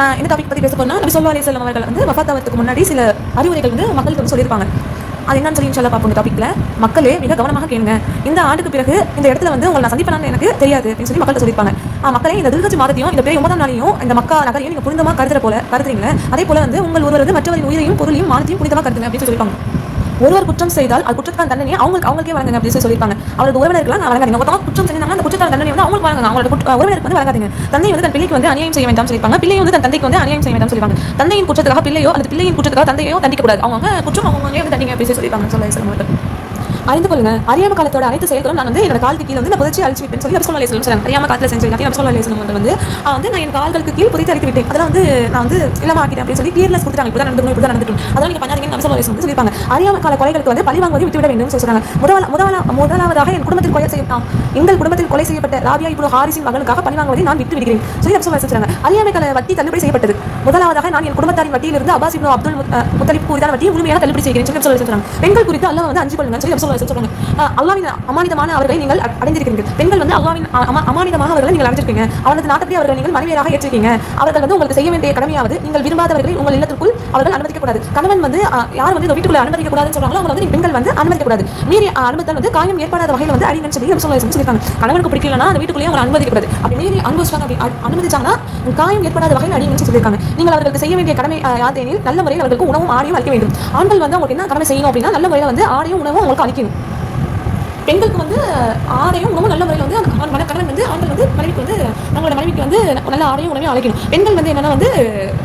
நான் இந்த டாபிக் பற்றி பேச போனால் நபி சொல்லா அலிஸ்லாம் அவர்கள் வந்து வஃபாத்தாவதுக்கு முன்னாடி சில அறிவுரைகள் வந்து மக்களுக்கு வந்து சொல்லியிருப்பாங்க. அது என்னன்னு சொல்லி சொல்ல பார்ப்போம் இந்த டாப்பிக்கில் மக்களே மிக கவனமாக கேளுங்க. இந்த ஆண்டுக்கு பிறகு இந்த இடத்துல வந்து உங்களை நான் சந்திப்பேனான்னு எனக்கு தெரியாது அப்படின்னு சொல்லி மக்கள்கிட்ட சொல்லியிருப்பாங்க. ஆ, மக்களே இந்த துர்கட்சி மாதத்தையும் இந்த பேர் ஒன்பதாம் நாளையும் இந்த மக்கா நகரையும் நீங்கள் புனிதமாக கருதுற போல கருதுறீங்களே அதே போல வந்து உங்கள் ஒருவர் வந்து மற்றவரின் உயிரையும் பொருளையும் மானத்தையும் புனிதமாக கருதுங்க அப்படின்னு சொல்லியிருப்பாங்க. ஒருவர் குற்றம் செய்தால் அது குற்றத்தான் தண்டனையை அவங்களுக்கு அவங்களுக்கே வழங்குங்க அப்படின்னு சொல்லி சொல்லியிருப்பாங்க அவரது எல்லாம் வழங்காதீங்க. ஒருத்தவங்க குற்றம் செஞ்சாங்கன்னா அந்த குற்றத்தான தண்டனை வந்து அவங்களுக்கு வழங்குங்க. அவங்களோட உறவினருக்கு வந்து வழங்காதீங்க. தந்தை வந்து தன் பிள்ளைக்கு வந்து அநியாயம் செய்ய வேண்டாம் சொல்லியிருப்பாங்க. பிள்ளை வந்து தன் தந்தைக்கு வந்து அநியாயம் செய்ய வேண்டாம் சொல்லியிருப்பாங்க. தந்தையின் குற்றத்துக்காக பிள்ளையோ அல்லது பிள்ளையின் குற்றத்துக்காக தந்தையோ தண்டிக்கக்கூடாது. அவங்க குற்றம் அவங்க வந்து தண்டிங்க அப்படின்னு சொல்லி சொல்லியிருப்பாங்க. சொல்ல சொல்லுவாங்க அறிந்து கொள்ளுங்க. அறியாம காலத்தோட அனைத்து செயல்களும் நான் வந்து என்னோட காலுக்கு கீழே வந்து நான் புதைச்சி அழிச்சு விட்டேன் சொல்லி ரசோல்லா அலைஹிஸ்ஸலாம் சொல்றாங்க அறியாம காலத்துல செஞ்சு எல்லாத்தையும் ரசோல்லா அலைஹிஸ்ஸலாம் வந்து வந்து நான் என் கால்களுக்கு கீழ் புதைத்து அழித்து விட்டேன். அதெல்லாம் வந்து நான் வந்து இல்லாம ஆக்கிட்டேன் அப்படின்னு சொல்லி கிளியர்லெஸ் கொடுத்துட்டாங்க. இப்படி தான் நடந்துக்கணும் இப்படி தான் நடந்துக்கணும். அதெல்லாம் நீங்க பண்ணாதீங்கன்னு ரசோல்லா அலைஹிஸ்ஸலாம் வந்து சொல்லியிருப்பாங்க. அறியாம கால கொலைகளுக்கு வந்து பழி வாங்குவதை விட்டுவிட வேண்டும் சொல்றாங்க முதல முதல முதலாவதாக என் குடும்பத்தில் கொலை செய்ய எங்கள் குடும்பத்தில் கொலை செய்யப்பட்ட ராபியா இப்போ ஹாரிஸின் மகனுக்காக பழி வாங்குவதை நான் விட்டு விடுகிறேன் சொல்லி ரசோல்லா சொல்றாங்க அறியாமை கால வட்டி தள்ளுபடி செய்யப்பட்டது. முதலாவதாக நான் என் குடும்பத்தாரின் வட்டியிலிருந்து அபாஸ் இப்னோ அப்துல் முத்தலிப் கூறிதான் வட்டியை முழுமையாக தள்ளுபடி செய்கிறேன் சொல்லி ரசூலுல்லாஹி சொல்றாங்க பெண்கள் குறித்து அல்லாஹ் வந்து அஞ்சு கொள்ளுங்க சொல்லி சொல்றாங்க. அல்லாவின் அமானிதமான அவர்களை நீங்கள் அடைந்திருக்கிறீர்கள். பெண்கள் வந்து அல்லாவின் அமானிதமாக அவர்களை நீங்கள் அடைஞ்சிருக்கீங்க. அவரது நாட்டப்படி அவர்களை நீங்கள் மனைவியராக ஏற்றிருக்கீங்க. அவர்கள் வந்து உங்களுக்கு செய்ய வேண்டிய கடமையாவது நீங்கள் விரும்பாதவர்களை உங்கள் இல்லத்திற்குள் அவர்கள் அனுமதிக்கக்கூடாது. கணவன் வந்து யார் வந்து வீட்டுக்குள்ள அனுமதிக்க கூடாதுன்னு சொல்றாங்களோ அவங்க வந்து பெண்கள் வந்து அனுமதிக்கக்கூடாது. மீறி அனுமதித்தால் வந்து காயம் ஏற்படாத வகையில் வந்து அடிங்கன்னு சொல்லி ரசூலுல்லாஹி சொல்லியிருக்காங்க. கணவனுக்கு பிடிக்கலனா அந்த வீட்டுக்குள்ளேயே அவங்க அனுமதிக்கக்கூடாது. அப்படி மீறி அனுபவிச்சாங்க அப்படி அனுமதிச்சாங்கன்னா காயம் ஏற்படாத வகையில் அடிங்கன்னு சொல்லியிருக்காங்க. நீங்கள் அவர்களுக்கு செய்ய வேண்டிய கடமை அஹ், யாதெனில் நல்ல முறையில் அவர்களுக்கு உணவும் ஆடையும் அளிக்க வேண்டும். ஆண்கள் வந்து அவங்களுக்கு என்ன கடமை செய்யணும் அப்படின்னா நல்ல முறையில் வந்து ஆடையும் உணவும் அவங்களுக்கு அளிக்கணும். பெண்களுக்கு வந்து ஆடையும் உணவும் நல்ல முறையில் வந்து ஆண் மன கணவன் வந்து ஆண்கள் வந்து மனைவிக்கு வந்து நம்மளோட மனைவிக்கு வந்து நல்ல ஆடையும் உணவையும் அழைக்கணும். பெண்கள் வந்து என்னென்னா வந்து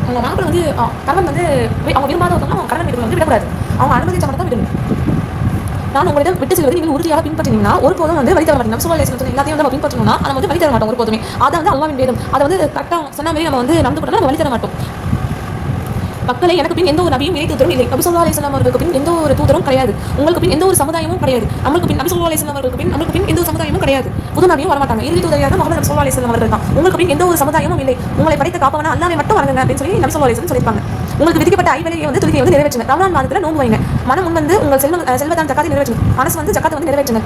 அவங்க மாப்பிள்ளை வந்து கணவன் வந்து வி- அவங்க விரும்பாதவங்க அவங்க கணவன் வீட்டுக்கு வந்து விடக்கூடாது. அவங்க அனுமதி தான் விடணும். நான் உங்களிடம் விட்டு செல்வது நீங்கள் உறுதியாக பின்பற்றினீங்கன்னா ஒருபோதும் வந்து வழி தர மாட்டோம் நம்ம சொல்ல எல்லாத்தையும் வந்து நம்ம பின்பற்றணும்னா அதை வந்து வழி தர மாட்டோம் ஒருபோதுமே அதை வந்து அல்லாவின் வேதம் அதை வந்து கரெக்டாக சொன்ன மாதிரி நம்ம வந்து நடந்து போட்டோம்னா நம்ம வழி தர மாட்டோம். மக்களை எனக்கு பின் எந்த ஒரு நபியும் இறை தூதரும் இல்லை. நபி சொல்லா அலிஸ்லாம் அவர்களுக்கு பின் எந்த ஒரு தூதரும் கிடையாது. உங்களுக்கு பின் எந்த ஒரு சமுதாயமும் கிடையாது. நம்மளுக்கு பின் நபி சொல்லா அலிஸ்லாம் அவர்களுக்கு பின் நம்மளுக்கு பின் எந்த ஒரு சமுதாயமும் கிடையாது. புது நபியும் வரமாட்டாங்க. இறுதி தூதரையாக முகமது நபி சொல்லா அலிஸ்லாம் அவர்கள் தான். உங்களுக்கு பின் எந்த ஒரு சமுதாயமும் இல்லை. உங்களை படைத்த காப்பவனா அல்லாவை மட்டும் வரங்க அப்படின்னு சொல்லி நபி சொல்லா அலிஸ்லாம் சொல்லியிருப்பாங்க. உங்களுக்கு விதிக்கப்பட்ட ஐவலையை வந்து துதியை வந்து நிறைவேற்றுங்க. ரமலான் மாதத்தில் நோன்பு வைங்க. மனம் முன் வந்து உங்கள் செல்வ செல்வதான் ஜக்காத்தை நிறைவேற்றுங்க. மனசு வந்து ஜக்காத்தை வந்து நிறைவேற்றுங்க.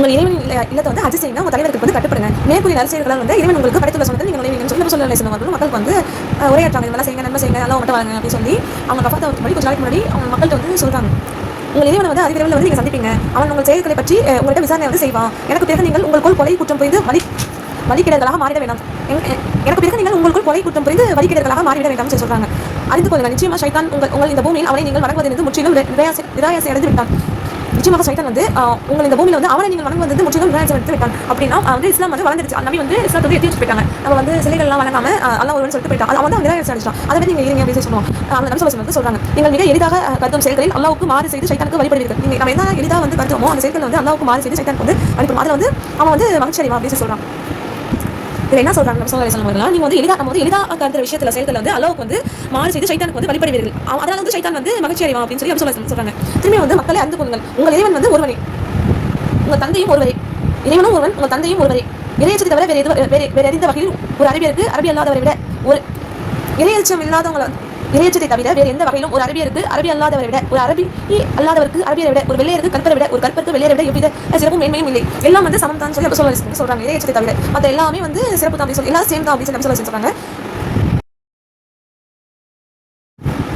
உங்கள் இறைவன் இல்லத்தை வந்து ஹஜ் செய்யுங்க உங்கள் தலைவருக்கு வந்து கட்டுப்படுங்க. மேற்கூறிய நற்செயல்களால் வந்து இறைவன் உங்களுக்கு படைத்துள்ள சொன்னதை நீங்கள் நுழைவீங்கன்னு சொல்லி சொல்ல சொன்னவர்கள் மக்களுக்கு வந்து உரையாற்றாங்க இதெல்லாம் செய்யுங்க நன்மை செய்யுங்க நல்லா மட்டும் வாங்க அப்படின்னு சொல்லி அவங்க கஃபாத்தை முன்னாடி கொஞ்ச நாளைக்கு முன்னாடி அவங்க மக்கள்கிட்ட வந்து சொல்கிறாங்க உங்கள் இறைவனை வந்து அதிவிரைவில் வந்து நீங்கள் சந்திப்பீங்க. அவன் உங்கள் செயல்களை பற்றி உங்கள்கிட்ட விசாரணை வந்து செய்வான். எனக்கு பிறகு நீங்கள் உங்களுக்குள் கொலை குற்றம் புரிந்து வழி வழிகிடர்களாக மாறிட வேண்டாம். எனக்கு பிறகு நீங்கள் உங்களுக்குள் கொலை குற்றம் புரிந்து வழிகிடர்களாக மாறிட வேண்டாம் சொல்லி சொல்றாங்க. அறிந்து கொள்ளுங்கள். நிச்சயமா சைத்தான் உங்கள் உங்கள் இந்த பூமியில் அவனை நீங்கள் வழங்குவதிலிருந்து முற்றிலும் நிர- நிராசை அடைந்து விட்டான் நிச்சயமாக சைத்தான் வந்து உங்களை உங்கள் இந்த பூமியில் வந்து அவனை நீங்கள் வணங்குவது வந்து முற்றிலும் விநாயகர் எடுத்து விட்டான் அப்படின்னா வந்து இஸ்லாம் வந்து வளர்ந்துருச்சு அந்த வந்து இஸ்லாம் வந்து எத்தி வச்சு போயிட்டாங்க. நம்ம வந்து சிலைகள்லாம் வணங்காம அல்லா ஒரு ஒருவன் சொல்லிட்டு போயிட்டான். அவன் வந்து விநாயகர் அடிச்சான் அதை பற்றி நீங்கள் இருங்க அப்படின்னு சொல்லுவாங்க அவங்க நம்ம வந்து சொல்றாங்க. நீங்கள் மிக எளிதாக கருத்தும் செயல்களில் அல்லாவுக்கு மாறு செய்து சைத்தானுக்கு வழிபடுவீர்கள். நீங்கள் நம்ம என்ன எளிதாக வந்து கருத்துவோமோ அந்த செயல்கள் வந்து அல்லாவுக்கு மாறு செய்து சைத்தானுக்கு வந்து வழிபடும் அதில் வந்து அவன் வந்து மகிழ்ச்சி அடைவான் அப்படின்னு சொல்றான். இதுல என்ன சொல்றாங்க நம்ம சொல்ல சொல்லுவாங்க நீங்க வந்து எளிதா நம்ம வந்து எளிதா கருத்துற விஷயத்துல செயல்கள் வந்து அளவுக்கு வந்து மாறு செய்து சைத்தானுக்கு வந்து வழிபடுவீர்கள். அவ- அதனால வந்து சைத்தான் வந்து மகிழ்ச்சி அடைவான் அப்படின்னு சொல்லி சொல்ல சொல்றாங்க. திரும்பி வந்து மக்களை அறிந்து கொள்ளுங்கள். உங்கள் இறைவன் வந்து ஒருவனே. உங்க தந்தையும் ஒருவரே. இறைவனும் ஒருவன் உங்கள் தந்தையும் ஒருவரே. இறையச்சத்தை தவிர வேறு எது வேறு வேறு அறிந்த வகையில் ஒரு அரபியருக்கு அரபி அல்லாதவரை விட ஒரு இறையச்சம் இல்லாதவங்களை இறையச்சத்தை தவிர வேறு எந்த வகையிலும் ஒரு அரபியருக்கு அரபி அல்லாதவரை விட ஒரு அரபி அல்லாதவருக்கு அரபியரை விட ஒரு வெள்ளையருக்கு கற்பரை விட ஒரு கற்பருக்கு வெள்ளையரை விட எவ்வித சிறப்பும் மேன்மையும் இல்லை. எல்லாம் வந்து சமம் தான் சொல்லி அப்ப சொல்ல சொல்றாங்க. இறையச்சத்தை தவிர மற்ற எல்லாமே வந்து சிறப்பு தான் சொல்லி எல்லாம் சேம் தான் அப்படின்னு சொல்லி சொல்ல சொல்றாங்க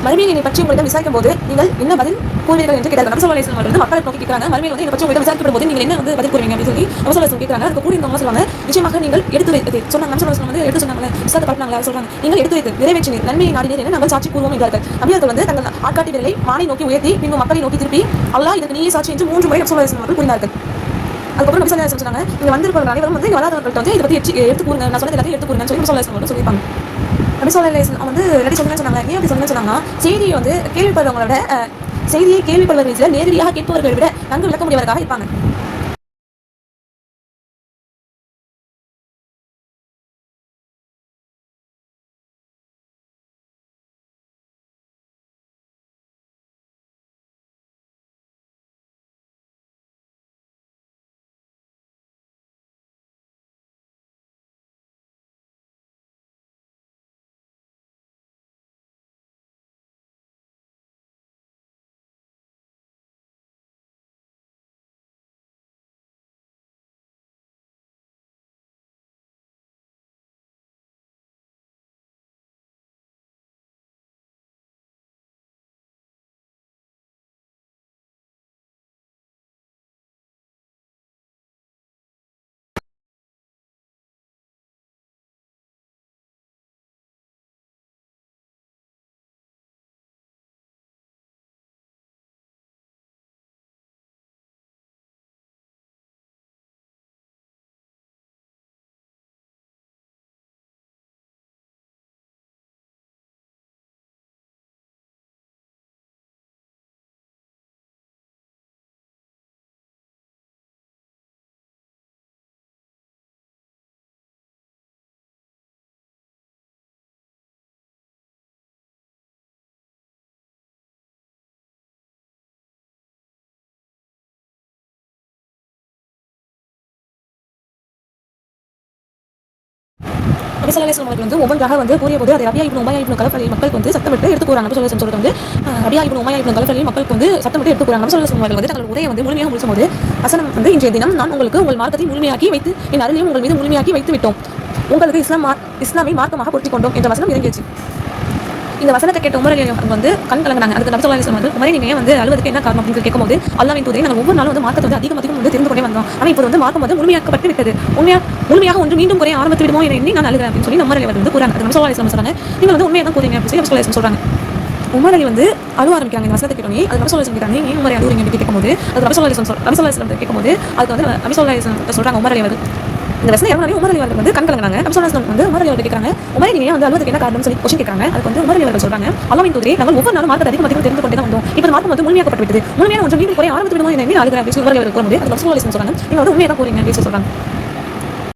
மறுமையை பற்றி உங்களிடம் விசாரிக்கும் போது நீங்கள் என்ன பதில் கூறுவீர்கள் என்று கேட்டார்கள். நபி சொல்லி வந்து மக்களை நோக்கி கேட்கிறாங்க. மறுமையை வந்து இதை பற்றி உங்களிடம் விசாரிக்கப்படும் போது நீங்கள் என்ன வந்து பதில் கூறுவீங்க அப்படின்னு சொல்லி நபி சொல்லி கேட்கிறாங்க. அதுக்கு கூடி இருந்தவங்க சொல்லுவாங்க நிச்சயமாக நீங்கள் எடுத்து வைத்து சொன்னாங்க நபி வந்து எடுத்து சொன்னாங்க விசாரத்தை காட்டினாங்களா சொல்றாங்க. நீங்கள் எடுத்து வைத்து நிறைவேற்றினீர். நன்மையை நாடினீர் என நாங்கள் சாட்சி கூறுவோம் என்றார்கள் நபியர்கள் வந்து தங்கள் ஆட்காட்டி விரலை மானை நோக்கி உயர்த்தி பின்பு மக்களை நோக்கி திருப்பி அல்லாஹ் இதற்கு நீயே சாட்சி என்று மூன்று முறை நபி அவர்கள் கூறினார்கள். அதுக்கப்புறம் நபி சொன்னாங்க இங்க வந்திருப்பவர்கள் அனைவரும் வந்து இங்க வராதவர்கள்ட்ட வந்து இதை பத்தி எடுத்து கூறுங்க. நான் சொன்னது எல்லாத்தையும் எடுத்து கூறுங்கன்னு சொல்லி நபி சொல்லி வந்து சொல்லியிருப்பாங்க. வந்து ரெடி சொல்லுங்கன்னு சொன்னாங்க. ஏன் அப்படி சொல்லுங்கன்னு சொன்னாங்க செய்தியை வந்து கேள்விப்படுறவங்களோட செய்தியை கேள்விப்படுவர்கள் நேரடியாக கேட்பவர்களை விட நன்கு விளக்க முடியவர்களாக இருப்பாங்க. நபிசல்லாஸ்லாம் அவர்கள் வந்து ஒவ்வொன்றாக வந்து கூறிய போது அதை ரபியா இப்னு உமையா இப்னு கலஃபலி மக்களுக்கு வந்து சத்தமிட்டு எடுத்து கூறாங்க சொல்லிட்டு வந்து அஹ், ரபியா இப்னு உமையா இப்னு மக்களுக்கு வந்து சத்தமிட்டு எடுத்து கூறாங்க நபிசல்லாஸ்லாம் அவர்கள் வந்து தங்கள் உரையை வந்து முழுமையாக முடிச்சும் போது அசனம் வந்து இன்றைய தினம் நான் உங்களுக்கு உங்கள் மார்க்கத்தை முழுமையாக்கி வைத்து என் அருளையும் உங்கள் மீது முழுமையாக்கி வைத்து விட்டோம் உங்களுக்கு இஸ்லாம் மா- இஸ்லாமை மார்க்கமாக பொருத்திக் கொண்டோம் என்ற வசனம் இறங்கியது. இந்த வசனத்தை கேட்ட உமர் அலி அவங்க வந்து கண் கலங்கினாங்க. அதுக்கு நபி சொல்லி வந்து உமரே நீங்க வந்து அழுவதுக்கு என்ன காரணம்? அப்படின்னு கேட்கும்போது அல்லாவின் தூதரை நாங்கள் ஒவ்வொரு நாளும் வந்து மார்க்கத்தை வந்து அதிகம் அதிகம் வந்து தெரிந்து கொண்டே வந்தோம். ஆனால் இப்போ வந்து மார்க்கம் வந்து முழுமையாக்கப்பட்டு விட்டது. உண்மையாக முழுமையாக ஒன்று மீண்டும் குறைய ஆரம்பித்து விடுமோ என எண்ணி நான் அழுகிறேன். அப்படின்னு சொல்லி உமர் அலி வந்து கூறாங்க. நபி சொல்லி சொல்றாங்க நீங்கள் வந்து உண்மையாக தான் கூறீங்க அப்படின்னு சொல்லி நபி சொல்லி சொல்கிறாங்க உமர் அலி வந்து அழுவ ஆரம்பிக்கிறாங்க இந்த வசனத்தை கேட்டோன்னே அது நபி கேட்டாங்க சொல்லிட்டாங்க ஏன் உமரை அழுவுறீங்க கேட்கும்போது அது நபி சொல்லி கேட்கும்போது அதுக்கு வந்து நபி சொல்கிறாங்க சொல்றாங்க உமர் அலி இந்த வசனம் இறங்கினாலே உமர் அலி அவர்கள் வந்து கண் கலங்கினாங்க நபி சொல்லி வந்து உமர் அலி அவர்கள் கேட்கறாங்க உமரை நீங்க வந்து அலுவலகத்துக்கு என்ன காரணம் சொல்லி கொஸ்டின் கேட்கறாங்க அதுக்கு வந்து உமர் அலி அவர்கள் சொல்றாங்க அல்லாவின் தூதரே நாங்கள் ஒவ்வொரு நாளும் மார்க்கத்தை அதிகம் அதிகம் தெரிந்து கொண்டே தான் வந்தோம். இப்போ மார்க்கம் வந்து முழுமையாக்கப்பட்டு விட்டது முழுமையான ஒன்று நீங்கள் குறைய ஆரம்பித்து விடுமோ என்ன அழுகிற அப்படின்னு சொல்லி உமர் அலி அவர்கள் கூறும்போது அது சொல்லுவாங்க சொல்லி நீங்க வந்து உண்மையாக தான் கூறீங்க அப்படின்னு சொல்றாங்க.